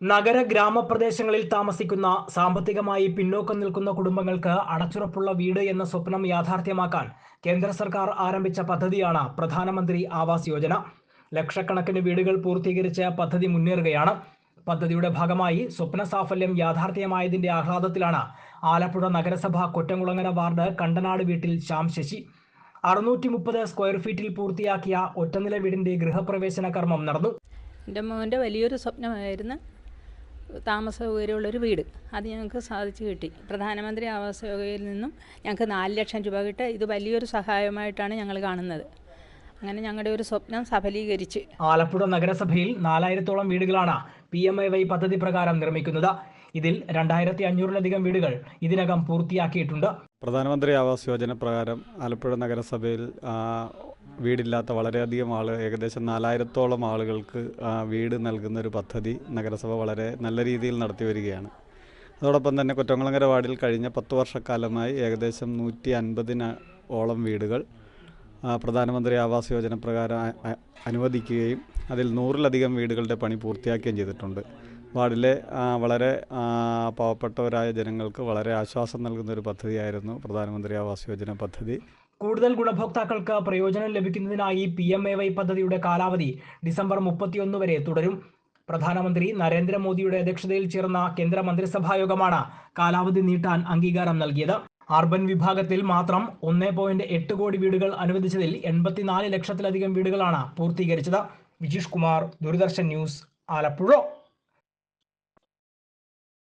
നഗര ഗ്രാമപ്രദേശങ്ങളിൽ താമസിക്കുന്ന സാമ്പത്തികമായി പിന്നോക്കം നിൽക്കുന്ന കുടുംബങ്ങൾക്ക് അടച്ചുറപ്പുള്ള വീട് എന്ന സ്വപ്നം യാഥാർത്ഥ്യമാക്കാൻ കേന്ദ്ര സർക്കാർ ആരംഭിച്ച പദ്ധതിയാണ് പ്രധാനമന്ത്രി ആവാസ് യോജന. ലക്ഷക്കണക്കിന് വീടുകൾ പൂർത്തീകരിച്ച് പദ്ധതി മുന്നേറുകയാണ്. പദ്ധതിയുടെ ഭാഗമായി സ്വപ്ന സാഫല്യം യാഥാർത്ഥ്യമായതിന്റെ ആഹ്ലാദത്തിലാണ് ആലപ്പുഴ നഗരസഭ കൊറ്റംകുളങ്ങര വാർഡ് കണ്ടനാട് വീട്ടിൽ ശ്യാം ശശി. അറുന്നൂറ്റി മുപ്പത് സ്ക്വയർ ഫീറ്റിൽ പൂർത്തിയാക്കിയ ഒറ്റനില വീടിന്റെ ഗൃഹപ്രവേശന കർമ്മം നടന്നു. എന്റെ മോന്റെ വലിയൊരു സ്വപ്നമായിരുന്നു. താമസ സൗകര്യമുള്ളൊരു വീട്. അത് ഞങ്ങൾക്ക് സാധിച്ചു കിട്ടി. പ്രധാനമന്ത്രി ആവാസ യോഗ്യയിൽ നിന്നും ഞങ്ങൾക്ക് നാല് ലക്ഷം രൂപ കിട്ടി. ഇത് വലിയൊരു സഹായമായിട്ടാണ് ഞങ്ങൾ കാണുന്നത്. അങ്ങനെ ഞങ്ങളുടെ ഒരു സ്വപ്നം സഫലീകരിച്ച്. ആലപ്പുഴ നഗരസഭയിൽ നാലായിരത്തോളം വീടുകളാണ് പി എം എ വൈ പദ്ധതി പ്രകാരം നിർമ്മിക്കുന്നത്. ഇതിൽ രണ്ടായിരത്തി അഞ്ഞൂറിലധികം വീടുകൾ ഇതിനകം പൂർത്തിയാക്കിയിട്ടുണ്ട്. പ്രധാനമന്ത്രി ആവാസ് യോജന പ്രകാരം ആലപ്പുഴ നഗരസഭയിൽ വീടില്ലാത്ത വളരെയധികം ആൾ ഏകദേശം നാലായിരത്തോളം ആളുകൾക്ക് വീട് നൽകുന്ന ഒരു പദ്ധതി നഗരസഭ വളരെ നല്ല രീതിയിൽ നടത്തി വരികയാണ്. അതോടൊപ്പം തന്നെ കൊറ്റംകുളങ്ങര വാർഡിൽ കഴിഞ്ഞ പത്ത് വർഷക്കാലമായി ഏകദേശം നൂറ്റി അൻപതിന് ഓളം വീടുകൾ പ്രധാനമന്ത്രി ആവാസ് യോജന പ്രകാരം അനുവദിക്കുകയും അതിൽ നൂറിലധികം വീടുകളുടെ പണി പൂർത്തിയാക്കുകയും ചെയ്തിട്ടുണ്ട്. വാർഡിലെ വളരെ പാവപ്പെട്ടവരായ ജനങ്ങൾക്ക് വളരെ ആശ്വാസം നൽകുന്ന ഒരു പദ്ധതിയായിരുന്നു പ്രധാനമന്ത്രി ആവാസ് യോജന പദ്ധതി. കൂടുതൽ ഗുണഭോക്താക്കൾക്ക് പ്രയോജനം ലഭിക്കുന്നതിനായി പി എം എ വൈ പദ്ധതിയുടെ കാലാവധി ഡിസംബർ മുപ്പത്തിയൊന്ന് വരെ തുടരും. പ്രധാനമന്ത്രി നരേന്ദ്രമോദിയുടെ അധ്യക്ഷതയിൽ ചേർന്ന കേന്ദ്ര മന്ത്രിസഭാ യോഗമാണ് കാലാവധി നീട്ടാൻ അംഗീകാരം നൽകിയത്. അർബൻ വിഭാഗത്തിൽ മാത്രം ഒന്നേ പോയിന്റ് എട്ട് കോടി വീടുകൾ അനുവദിച്ചതിൽ എൺപത്തിനാല് ലക്ഷത്തിലധികം വീടുകളാണ് പൂർത്തീകരിച്ചത്. വിജീഷ് കുമാർ ദൂരദർശൻ ന്യൂസ് ആലപ്പുഴ.